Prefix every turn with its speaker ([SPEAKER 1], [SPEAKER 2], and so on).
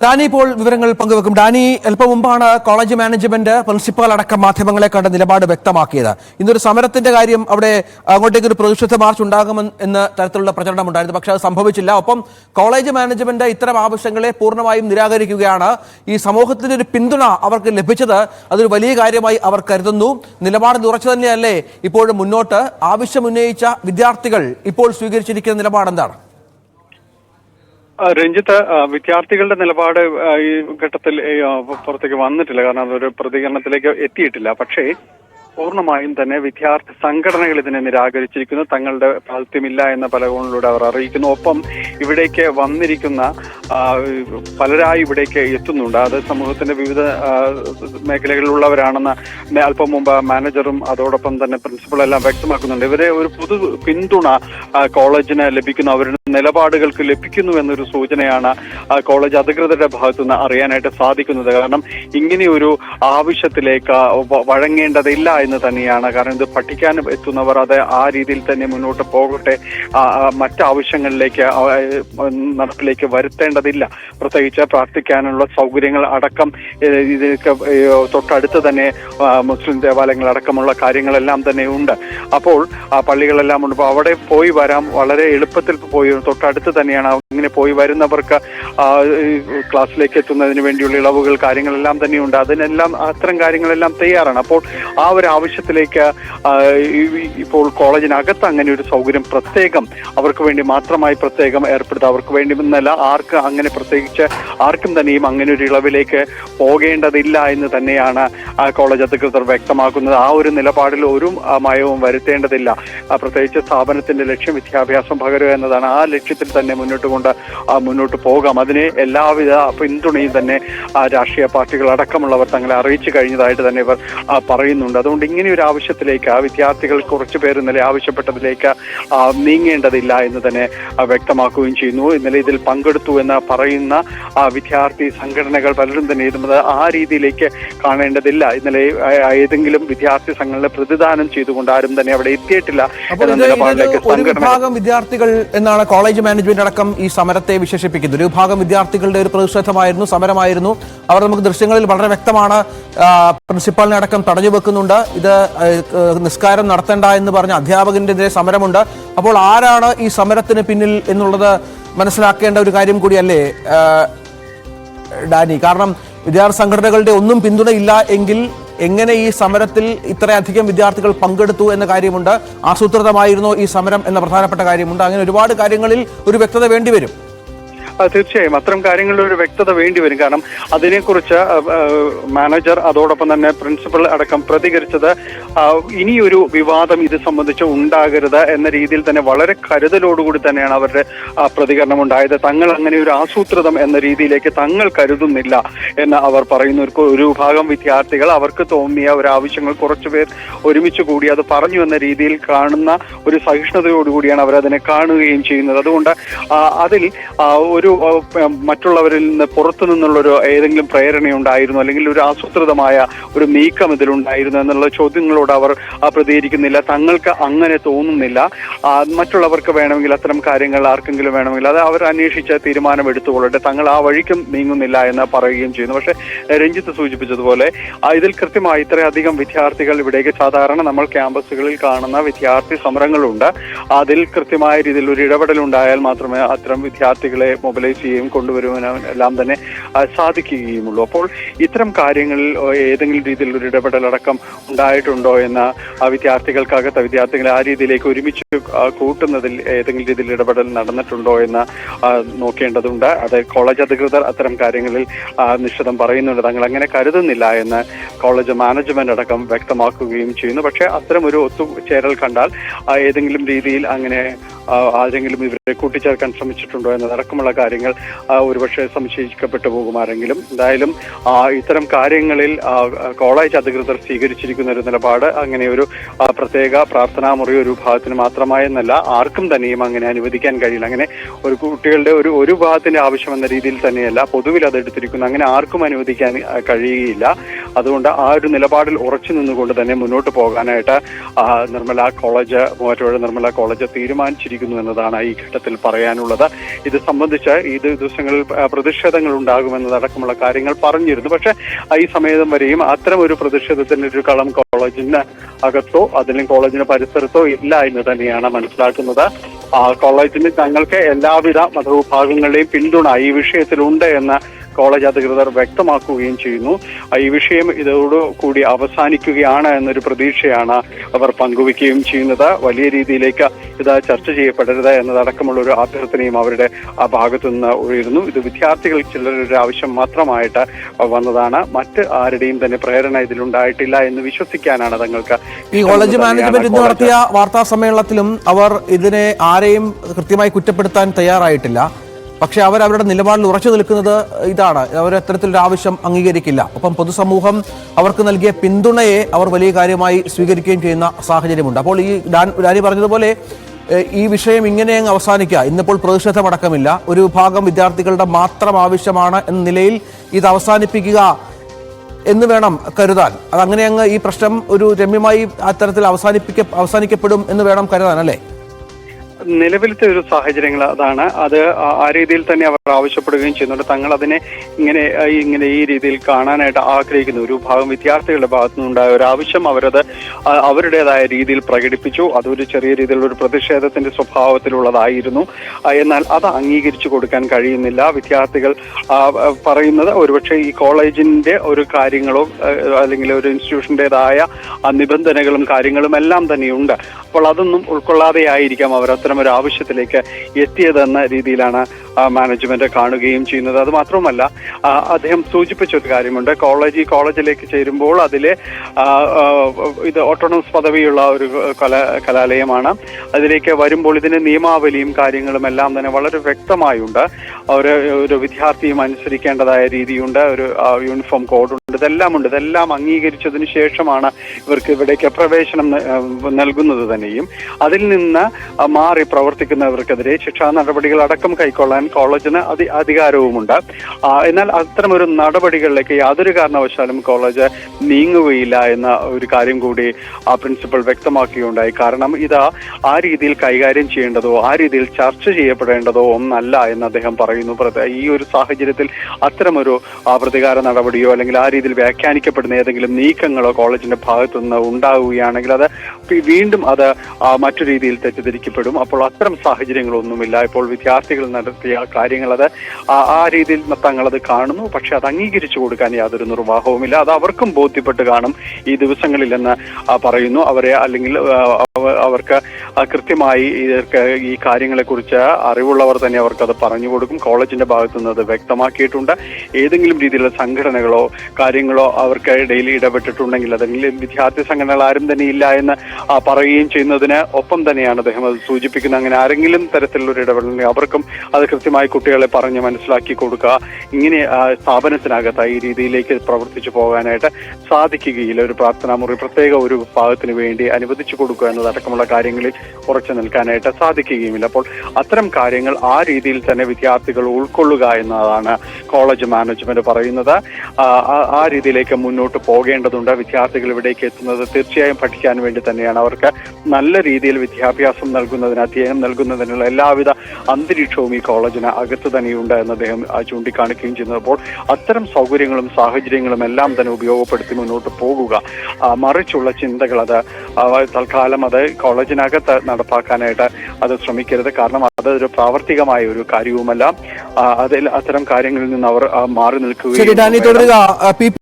[SPEAKER 1] Dani ഇപ്പോൾ വിവരങ്ങൾ പങ്കുവെക്കും. Dani അല്പം മുമ്പാണ് കോളേജ് മാനേജ്മെന്റ് പ്രിൻസിപ്പൽ അടക്കം മാധ്യമങ്ങളെ കണ്ട നിലപാട് വ്യക്തമാക്കിയത്. ഇന്നൊരു സമരത്തിന്റെ കാര്യം അവിടെ അങ്ങോട്ടേക്ക് ഒരു പ്രതിഷേധ മാർച്ച് ഉണ്ടാകുമെന്ന് എന്ന തരത്തിലുള്ള പ്രചരണം ഉണ്ടായിരുന്നു. പക്ഷേ അത് സംഭവിച്ചില്ല. ഒപ്പം കോളേജ് മാനേജ്മെന്റ് ഇത്തരം ആവശ്യങ്ങളെ പൂർണമായും നിരാകരിക്കുകയാണ്. ഈ സമൂഹത്തിന്റെ ഒരു പിന്തുണ അവർക്ക് ലഭിച്ചത് അതൊരു വലിയ കാര്യമായി അവർ കരുതുന്നു. നിലപാട് ഉറച്ചു തന്നെയല്ലേ? ഇപ്പോഴും മുന്നോട്ട് ആവശ്യമുന്നയിച്ച വിദ്യാർത്ഥികൾ ഇപ്പോൾ സ്വീകരിച്ചിരിക്കുന്ന നിലപാട് എന്താണ്
[SPEAKER 2] ആ, രഞ്ജിത്ത് വിദ്യാർത്ഥികളുടെ നിലപാട് ഈ ഘട്ടത്തിൽ പുറത്തേക്ക് വന്നിട്ടില്ല. കാരണം അതൊരു പ്രതികരണത്തിലേക്ക് എത്തിയിട്ടില്ല. പക്ഷേ പൂർണമായും തന്നെ വിദ്യാർത്ഥി സംഘടനകൾ ഇതിനെ നിരാകരിച്ചിരിക്കുന്നു. തങ്ങളുടെ താല്പര്യമില്ല എന്ന പലകോണിലൂടെ അവർ അറിയിക്കുന്നു. ഒപ്പം ഇവിടേക്ക് വന്നിരിക്കുന്ന പലരായി ഇവിടേക്ക് എത്തുന്നുണ്ട്. അത് സമൂഹത്തിന്റെ വിവിധ മേഖലകളിലുള്ളവരാണെന്ന് അല്പം മുമ്പ് മാനേജറും അതോടൊപ്പം തന്നെ പ്രിൻസിപ്പളും എല്ലാം വ്യക്തമാക്കുന്നുണ്ട്. ഇവരെ ഒരു പൊതു പിന്തുണ കോളേജിന് ലഭിക്കുന്നു. അവരുടെ നിലപാടുകൾക്ക് ലഭിക്കുന്നു എന്നൊരു സൂചനയാണ് കോളേജ് അധികൃതരുടെ ഭാഗത്തു നിന്ന് അറിയാനായിട്ട് സാധിക്കുന്നത്. കാരണം ഇങ്ങനെയൊരു ആവശ്യത്തിലേക്ക് വ- വഴങ്ങേണ്ടതില്ല എന്ന് തന്നെയാണ്. കാരണം ഇത് പഠിക്കാൻ എത്തുന്നവർ അത് ആ രീതിയിൽ തന്നെ മുന്നോട്ട് പോകട്ടെ. ആ, ആ, മറ്റ് ആവശ്യങ്ങളിലേക്ക് ആ, ആ, നടപ്പിലേക്ക് വരുത്തേണ്ടതില്ല. പ്രത്യേകിച്ച് പ്രാർത്ഥിക്കാനുള്ള സൗകര്യങ്ങൾ അടക്കം ഇതിനൊക്കെ തൊട്ടടുത്ത് തന്നെ മുസ്ലിം ദേവാലയങ്ങൾ അടക്കമുള്ള കാര്യങ്ങളെല്ലാം തന്നെ ഉണ്ട്. അപ്പോൾ ആ പള്ളികളെല്ലാം ഉണ്ട്. അവിടെ പോയി വരാം. വളരെ എളുപ്പത്തിൽ പോയി. തൊട്ടടുത്ത് തന്നെയാണ്. ഇങ്ങനെ പോയി വരുന്നവർക്ക് ക്ലാസ്സിലേക്ക് എത്തുന്നതിന് വേണ്ടിയുള്ള ഇളവുകൾ കാര്യങ്ങളെല്ലാം തന്നെയുണ്ട്. അതിനെല്ലാം അത്തരം കാര്യങ്ങളെല്ലാം തയ്യാറാണ്. അപ്പോൾ ആ ഒരു ആവശ്യത്തിലേക്ക് ഇപ്പോൾ കോളേജിനകത്ത് അങ്ങനെ ഒരു സൗകര്യം പ്രത്യേകം അവർക്ക് വേണ്ടി മാത്രമായി പ്രത്യേകം ഏർപ്പെടുത്തുക അവർക്ക് വേണ്ടി എന്നല്ല ആർക്ക് അങ്ങനെ പ്രത്യേകിച്ച് ആർക്കും തന്നെയും അങ്ങനെ ഒരു ഇളവിലേക്ക് പോകേണ്ടതില്ല എന്ന് തന്നെയാണ് കോളേജ് അധികൃതർ വ്യക്തമാക്കുന്നത്. ആ ഒരു നിലപാടിൽ ഒരു മയവും വരുത്തേണ്ടതില്ല. പ്രത്യേകിച്ച് സ്ഥാപനത്തിന്റെ ലക്ഷ്യം വിദ്യാഭ്യാസം പകരുക എന്നതാണ്. ആ ലക്ഷ്യത്തിൽ തന്നെ മുന്നോട്ട് കൊണ്ട് മുന്നോട്ട് പോകാം. അതിന് എല്ലാവിധ പിന്തുണയും തന്നെ രാഷ്ട്രീയ പാർട്ടികൾ അടക്കമുള്ളവർ തങ്ങളെ അറിയിച്ചു കഴിഞ്ഞതായിട്ട് തന്നെ ഇവർ പറയുന്നുണ്ട്. അതുകൊണ്ട് ഇങ്ങനെ ഒരു ആവശ്യത്തിലേക്ക് ആ വിദ്യാർത്ഥികൾ കുറച്ചു പേർ ഇന്നലെ ആവശ്യപ്പെട്ടതിലേക്ക് നീങ്ങേണ്ടതില്ല എന്ന് തന്നെ വ്യക്തമാക്കുകയും ചെയ്യുന്നു. ഇന്നലെ ഇതിൽ പങ്കെടുത്തു എന്ന് പറയുന്ന ആ, വിദ്യാർത്ഥി സംഘടനകൾ പലരും തന്നെ ഇരുന്നത് ആ രീതിയിലേക്ക് കാണേണ്ടതില്ല. ഇന്നലെ ഏതെങ്കിലും വിദ്യാർത്ഥി സംഘടന പ്രതിദാനം ചെയ്തുകൊണ്ട് ആരും തന്നെ അവിടെ എത്തിയിട്ടില്ല
[SPEAKER 1] അപ്പോൾ
[SPEAKER 2] എന്ന നിലപാടിലേക്ക് സംഘടന
[SPEAKER 1] വിദ്യാർത്ഥികൾ എന്നാണ് കോളേജ് മാനേജ്മെന്റ് അടക്കം ഈ സമരത്തെ വിശേഷിപ്പിക്കുന്നത്. ഒരു ഭാഗം വിദ്യാർത്ഥികളുടെ ഒരു പ്രതിഷേധമായിരുന്നു സമരമായിരുന്നു. അവർ നമുക്ക് ദൃശ്യങ്ങളിൽ വളരെ വ്യക്തമാണ് പ്രിൻസിപ്പാളിനെ അടക്കം തടഞ്ഞു വെക്കുന്നുണ്ട്. ഇത് നിസ്കാരം നടത്തേണ്ട എന്ന് പറഞ്ഞ അധ്യാപകനെതിരെ സമരമുണ്ട്. അപ്പോൾ ആരാണ് ഈ സമരത്തിന് പിന്നിൽ എന്നുള്ളത് മനസ്സിലാക്കേണ്ട ഒരു കാര്യം കൂടിയല്ലേ ഡാനി? കാരണം വിദ്യാർത്ഥി സംഘടനകളുടെ ഒന്നും പിന്തുണയില്ല എങ്കിൽ എങ്ങനെ ഈ സമരത്തിൽ ഇത്രയധികം വിദ്യാർത്ഥികൾ പങ്കെടുത്തു എന്ന കാര്യമുണ്ട്. ആസൂത്രിതമായിരുന്നോ ഈ സമരം എന്ന പ്രധാനപ്പെട്ട കാര്യമുണ്ട്. അങ്ങനെ ഒരുപാട് കാര്യങ്ങളിൽ ഒരു വ്യക്തത വേണ്ടിവരും.
[SPEAKER 2] തീർച്ചയായും. അത്തരം കാര്യങ്ങളിൽ ഒരു വ്യക്തത വേണ്ടി വരും. കാരണം അതിനെക്കുറിച്ച് മാനേജർ അതോടൊപ്പം തന്നെ പ്രിൻസിപ്പൽ അടക്കം പ്രതികരിച്ചത് ഇനിയൊരു വിവാദം ഇത് സംബന്ധിച്ച് ഉണ്ടാകരുത് എന്ന രീതിയിൽ തന്നെ വളരെ കരുതലോടുകൂടി തന്നെയാണ് അവരുടെ പ്രതികരണം ഉണ്ടായത് തങ്ങൾ അങ്ങനെ ഒരു ആസൂത്രിതം എന്ന രീതിയിലേക്ക് തങ്ങൾ കരുതുന്നില്ല എന്ന് അവർ പറയുന്നു. ഒരു ഭാഗം വിദ്യാർത്ഥികൾ അവർക്ക് തോന്നിയ ഒരു ആവശ്യങ്ങൾ കുറച്ചുപേർ ഒരുമിച്ച് കൂടി അത് പറഞ്ഞു എന്ന രീതിയിൽ കാണുന്ന ഒരു സഹിഷ്ണുതയോടുകൂടിയാണ് അവർ അതിനെ കാണുകയും ചെയ്യുന്നത്. അതുകൊണ്ട് അതിൽ ആ, ഒരു മറ്റുള്ളവരിൽ നിന്ന് പുറത്തു നിന്നുള്ള ഒരു ഏതെങ്കിലും പ്രേരണയുണ്ടായിരുന്നു അല്ലെങ്കിൽ ഒരു ആസൂത്രിതമായ ഒരു നീക്കം ഇതിലുണ്ടായിരുന്നു എന്നുള്ള ചോദ്യങ്ങളോട് അവർ പ്രതികരിക്കുന്നില്ല. തങ്ങൾക്ക് അങ്ങനെ തോന്നുന്നില്ല. മറ്റുള്ളവർക്ക് വേണമെങ്കിൽ അത്തരം കാര്യങ്ങൾ ആർക്കെങ്കിലും വേണമെങ്കിൽ അത് അവർ അന്വേഷിച്ച തീരുമാനം എടുത്തുകൊള്ളട്ടെ. തങ്ങൾ ആ വഴിക്കും നീങ്ങുന്നില്ല എന്ന് പറയുകയും ചെയ്യുന്നു. പക്ഷേ രഞ്ജിത്ത് സൂചിപ്പിച്ചതുപോലെ ഇതിൽ കൃത്യമായി ഇത്രയധികം വിദ്യാർത്ഥികൾ ഇവിടേക്ക് സാധാരണ നമ്മൾ ക്യാമ്പസുകളിൽ കാണുന്ന വിദ്യാർത്ഥി സമരങ്ങളുണ്ട്. അതിൽ കൃത്യമായ രീതിയിൽ ഒരു ഇടപെടൽ ഉണ്ടായാൽ മാത്രമേ അത്തരം വിദ്യാർത്ഥികളെ മൊബിലൈസ് ചെയ്യുകയും കൊണ്ടുവരുവാനും എല്ലാം തന്നെ സാധിക്കുകയുമുള്ളൂ. അപ്പോൾ ഇത്തരം കാര്യങ്ങളിൽ ഏതെങ്കിലും രീതിയിൽ ഒരു ഇടപെടലടക്കം ഉണ്ടായിട്ടുണ്ടോ എന്ന വിദ്യാർത്ഥികൾക്കകത്ത് വിദ്യാർത്ഥികളെ ആ രീതിയിലേക്ക് ഒരുമിച്ച് കൂട്ടുന്നതിൽ ഏതെങ്കിലും രീതിയിൽ ഇടപെടൽ നടന്നിട്ടുണ്ടോ എന്ന് നോക്കേണ്ടതുണ്ട്. അത് കോളേജ് അധികൃതർ അത്തരം കാര്യങ്ങളിൽ നിശ്ചിതം പറയുന്നുണ്ട്. തങ്ങൾ അങ്ങനെ കരുതുന്നില്ല എന്ന് കോളേജ് മാനേജ്മെന്റ് അടക്കം വ്യക്തമാക്കുകയും ചെയ്യുന്നു. പക്ഷേ അത്തരം ഒരു ഒത്തുചേരൽ കണ്ടാൽ ഏതെങ്കിലും രീതിയിൽ അങ്ങനെ ആരെങ്കിലും ഇവരെ കൂട്ടിച്ചേർക്കാൻ ശ്രമിച്ചിട്ടുണ്ടോ എന്നതടക്കമുള്ള കാര്യങ്ങൾ ഒരുപക്ഷെ സംശയിക്കപ്പെട്ടു പോകുമാരെങ്കിലും എന്തായാലും ഇത്തരം കാര്യങ്ങളിൽ കോളേജ് അധികൃതർ സ്വീകരിച്ചിരിക്കുന്ന ഒരു നിലപാട് അങ്ങനെ ഒരു പ്രത്യേക പ്രാർത്ഥനാ മുറി ഒരു വിഭാഗത്തിന് മാത്രമായെന്നല്ല ആർക്കും തന്നെയും അങ്ങനെ അനുവദിക്കാൻ കഴിയില്ല. അങ്ങനെ ഒരു കുട്ടികളുടെ ഒരു ഒരു വിഭാഗത്തിന്റെ ആവശ്യം എന്ന രീതിയിൽ തന്നെയല്ല പൊതുവിൽ അത് എടുത്തിരിക്കുന്നു. അങ്ങനെ ആർക്കും അനുവദിക്കാൻ കഴിയുകയില്ല. അതുകൊണ്ട് ആ ഒരു നിലപാടിൽ ഉറച്ചു നിന്നുകൊണ്ട് തന്നെ മുന്നോട്ട് പോകാനായിട്ട് നിർമ്മല കോളേജ് മൂവാറ്റുപുഴ നിർമ്മല കോളേജ് തീരുമാനിച്ചിരിക്കുന്നു എന്നതാണ് ഈ ഘട്ടത്തിൽ പറയാനുള്ളത്. ഇത് സംബന്ധിച്ച് ഈ ദിവസങ്ങളിൽ പ്രതിഷേധങ്ങൾ ഉണ്ടാകുമെന്നതടക്കമുള്ള കാര്യങ്ങൾ പറഞ്ഞിരുന്നു. പക്ഷേ ഈ സമയം വരെയും അത്തരം ഒരു പ്രതിഷേധത്തിന്റെ ഒരു കളം കോളേജിന് അകത്തോ അതിലും കോളേജിന് പരിസരത്തോ ഇല്ല എന്ന് തന്നെയാണ് മനസ്സിലാക്കുന്നത്. കോളേജിന് തങ്ങൾക്ക് എല്ലാവിധ മതവിഭാഗങ്ങളുടെയും പിന്തുണ ഈ വിഷയത്തിലുണ്ട് എന്ന് കോളേജ് അധികൃതർ വ്യക്തമാക്കുകയും ചെയ്യുന്നു. ഈ വിഷയം ഇതോടു കൂടി അവസാനിക്കുകയാണ് എന്നൊരു പ്രതീക്ഷയാണ് അവർ പങ്കുവയ്ക്കുകയും ചെയ്യുന്നത്. വലിയ രീതിയിലേക്ക് ഇത് ചർച്ച ചെയ്യപ്പെടരുത് എന്നതടക്കമുള്ള ഒരു അഭ്യർത്ഥനയും അവരുടെ ആ ഭാഗത്തു നിന്ന് ഉയരുന്നു. ഇത് വിദ്യാർത്ഥികൾ ചിലരുടെ ആവശ്യം മാത്രമായിട്ട് വന്നതാണ്. മറ്റ് ആരുടെയും തന്നെ പ്രേരണ ഇതിലുണ്ടായിട്ടില്ല എന്ന് വിശ്വസിക്കാനാണ് തങ്ങൾക്ക്
[SPEAKER 1] ഈ കോളേജ് മാനേജ്മെന്റ് ഇന്ന് നടത്തിയ വാർത്താ സമ്മേളനത്തിലും അവർ ഇതിനെ ആരെയും കൃത്യമായി കുറ്റപ്പെടുത്താൻ തയ്യാറായിട്ടില്ല. പക്ഷെ അവർ അവരുടെ നിലപാടിൽ ഉറച്ചു നിൽക്കുന്നത് ഇതാണ്. അവർ അത്തരത്തിലൊരു ആവശ്യം അംഗീകരിക്കില്ല. ഒപ്പം പൊതുസമൂഹം അവർക്ക് നൽകിയ പിന്തുണയെ അവർ വലിയ കാര്യമായി സ്വീകരിക്കുകയും ചെയ്യുന്ന സാഹചര്യമുണ്ട്. അപ്പോൾ ഈ ഡാനി പറഞ്ഞതുപോലെ ഈ വിഷയം ഇങ്ങനെ അങ്ങ് അവസാനിക്കുക. ഇന്നിപ്പോൾ പ്രതിഷേധമടക്കമില്ല. ഒരു വിഭാഗം വിദ്യാർത്ഥികളുടെ മാത്രം ആവശ്യമാണ് എന്ന നിലയിൽ ഇത് അവസാനിപ്പിക്കുക എന്ന് വേണം കരുതാൻ. അതങ്ങനെ അങ്ങ് ഈ പ്രശ്നം ഒരു രമ്യമായി അത്തരത്തിൽ അവസാനിപ്പിക്ക അവസാനിക്കപ്പെടും എന്ന് വേണം കരുതാൻ അല്ലേ?
[SPEAKER 2] നിലവിലത്തെ ഒരു സാഹചര്യങ്ങൾ അതാണ്. അത് ആ- രീതിയിൽ തന്നെ അവർ ആവശ്യപ്പെടുകയും ചെയ്യുന്നുണ്ട്. തങ്ങൾ അതിനെ ഇങ്ങനെ ഇങ്ങനെ ഈ രീതിയിൽ കാണാനായിട്ട് ആഗ്രഹിക്കുന്നു. ഒരു ഭാഗം വിദ്യാർത്ഥികളുടെ ഭാഗത്തു നിന്നുണ്ടായ ഒരു ആവശ്യം അവരത് അവരുടേതായ രീതിയിൽ പ്രകടിപ്പിച്ചു. അതൊരു ചെറിയ രീതിയിലുള്ള ഒരു പ്രതിഷേധത്തിന്റെ സ്വഭാവത്തിലുള്ളതായിരുന്നു. എന്നാൽ അത് അംഗീകരിച്ചു കൊടുക്കാൻ കഴിയുന്നില്ല. വിദ്യാർത്ഥികൾ പറയുന്നത് ഒരുപക്ഷെ ഈ കോളേജിന്റെ ഒരു കാര്യങ്ങളോ അല്ലെങ്കിൽ ഒരു ഇൻസ്റ്റിറ്റ്യൂഷന്റെതായ നിബന്ധനകളും കാര്യങ്ങളും എല്ലാം തന്നെയുണ്ട്. അപ്പോൾ അതൊന്നും ഉൾക്കൊള്ളാതെയായിരിക്കാം അവർ അത്തരം ഒരു ആവശ്യത്തിലേക്ക് എത്തിയതെന്ന രീതിയിലാണ് മാനേജ്മെന്റ് കാണുകയും ചെയ്യുന്നത്. അത് മാത്രവുമല്ല അദ്ദേഹം സൂചിപ്പിച്ച ഒരു കാര്യമുണ്ട്. കോളേജ് ഈ കോളേജിലേക്ക് ചേരുമ്പോൾ അതിലെ ഇത് ഓട്ടോണമസ് പദവിയുള്ള ഒരു കല കലാലയമാണ്. അതിലേക്ക് വരുമ്പോൾ ഇതിന്റെ നിയമാവലിയും കാര്യങ്ങളും എല്ലാം തന്നെ വളരെ വ്യക്തമായുണ്ട്. ഒരു ഒരു വിദ്യാർത്ഥിയും അനുസരിക്കേണ്ടതായ രീതിയുണ്ട്. ഒരു യൂണിഫോം കോഡുണ്ട് ഇതെല്ലാം ഉണ്ട്. ഇതെല്ലാം അംഗീകരിച്ചതിന് ശേഷമാണ് ഇവർക്ക് ഇവിടേക്ക് പ്രവേശനം നൽകുന്നത് തന്നെയും. അതിൽ നിന്ന് മാറി പ്രവർത്തിക്കുന്നവർക്കെതിരെ ശിക്ഷാ നടപടികൾ അടക്കം കൈക്കൊള്ളാൻ കോളേജിന് അധി അധികാരവുമുണ്ട്. എന്നാൽ അത്തരമൊരു നടപടികളിലേക്ക് യാതൊരു കാരണവശാലും കോളേജ് നീങ്ങുകയില്ല എന്ന ഒരു കാര്യം കൂടി ആ പ്രിൻസിപ്പൽ വ്യക്തമാക്കുകയുണ്ടായി. കാരണം ഇത് ആ രീതിയിൽ കൈകാര്യം ചെയ്യേണ്ടതോ ആ രീതിയിൽ ചർച്ച ചെയ്യപ്പെടേണ്ടതോ ഒന്നല്ല എന്ന് അദ്ദേഹം പറയുന്നു. ഈ ഒരു സാഹചര്യത്തിൽ അത്തരമൊരു പ്രതികാര നടപടിയോ അല്ലെങ്കിൽ ആ രീതിയിൽ വ്യാഖ്യാനിക്കപ്പെടുന്ന ഏതെങ്കിലും നീക്കങ്ങളോ കോളേജിന്റെ ഭാഗത്തു നിന്ന് ഉണ്ടാവുകയാണെങ്കിൽ അത് വീണ്ടും അത് മറ്റു രീതിയിൽ തെറ്റിദ്ധരിക്കപ്പെടും. അപ്പോൾ അത്തരം സാഹചര്യങ്ങളൊന്നുമില്ല. ഇപ്പോൾ വിദ്യാർത്ഥികൾ നടത്തിയ കാര്യങ്ങൾ അത് ആ- രീതിയിൽ തങ്ങളത് കാണുന്നു. പക്ഷെ അത് അംഗീകരിച്ചു കൊടുക്കാൻ യാതൊരു നിർവാഹവുമില്ല. അത് അവർക്കും ബോധ്യപ്പെട്ട് കാണും. ഈ ദിവസങ്ങളിൽ എന്ന് പറയുന്നു. അവരെ അല്ലെങ്കിൽ അവർക്ക് കൃത്യമായി ഈ കാര്യങ്ങളെക്കുറിച്ച് അറിവുള്ളവർ തന്നെ അവർക്കത് പറഞ്ഞു കൊടുക്കും. കോളേജിന്റെ ഭാഗത്തുനിന്ന് അത് വ്യക്തമാക്കിയിട്ടുണ്ട്. ഏതെങ്കിലും രീതിയിലുള്ള സംഘടനകളോ കാര്യങ്ങളോ അവർക്ക് ഡെയിലി ഇടപെട്ടിട്ടുണ്ടെങ്കിൽ അല്ലെങ്കിൽ വിദ്യാർത്ഥി സംഘടനകൾ ആരും തന്നെ ഇല്ല എന്ന് പറയുകയും ചെയ്യുന്നതിന് ഒപ്പം തന്നെയാണ് അദ്ദേഹം അത് സൂചിപ്പിക്കുന്നത്. അങ്ങനെ ആരെങ്കിലും തരത്തിലുള്ള ഒരു ഇടപെടൽ അവർക്കും അത് കൃത്യമായി കുട്ടികളെ പറഞ്ഞ് മനസ്സിലാക്കി കൊടുക്കുക. ഇങ്ങനെ സ്ഥാപനത്തിനകത്ത് ഈ രീതിയിലേക്ക് പ്രവർത്തിച്ചു പോകാനായിട്ട് സാധിക്കുകയില്ല. ഒരു പ്രാർത്ഥനാ മുറി പ്രത്യേക ഒരു വിഭാഗത്തിന് വേണ്ടി അനുവദിച്ചു കൊടുക്കുക എന്നതടക്കമുള്ള കാര്യങ്ങളിൽ ഉറച്ചു നിൽക്കാനായിട്ട് സാധിക്കുകയുമില്ല. അപ്പോൾ അത്തരം കാര്യങ്ങൾ ആ രീതിയിൽ തന്നെ വിദ്യാർത്ഥികൾ ഉൾക്കൊള്ളുക എന്നതാണ് കോളേജ് മാനേജ്മെന്റ് പറയുന്നത്. ആ, ആ- രീതിയിലേക്ക് മുന്നോട്ട് പോകേണ്ടതുണ്ട്. വിദ്യാർത്ഥികൾ ഇവിടേക്ക് എത്തുന്നത് തീർച്ചയായും പഠിക്കാൻ വേണ്ടി തന്നെയാണ്. അവർക്ക് നല്ല രീതിയിൽ വിദ്യാഭ്യാസം നൽകുന്നതിന് അധ്യയനം നൽകുന്നതിനുള്ള എല്ലാവിധ അന്തരീക്ഷവും ഈ കോളേജിന് അകത്ത് തന്നെയുണ്ട് എന്ന് അദ്ദേഹം ചൂണ്ടിക്കാണിക്കുകയും ചെയ്യുന്നപ്പോൾ അത്തരം സൗകര്യങ്ങളും സാഹചര്യങ്ങളും എല്ലാം തന്നെ ഉപയോഗപ്പെടുത്തി മുന്നോട്ട് പോകുക. മറിച്ചുള്ള ചിന്തകൾ അത് തൽക്കാലം അത് കോളേജിനകത്ത് നടപ്പാക്കാനായിട്ട് അത് ശ്രമിക്കരുത്. കാരണം അതൊരു പ്രാവർത്തികമായ ഒരു കാര്യവുമല്ല. അതിൽ അത്തരം കാര്യങ്ങളിൽ നിന്ന് അവർ മാറി നിൽക്കുകയും
[SPEAKER 1] തുടരുക.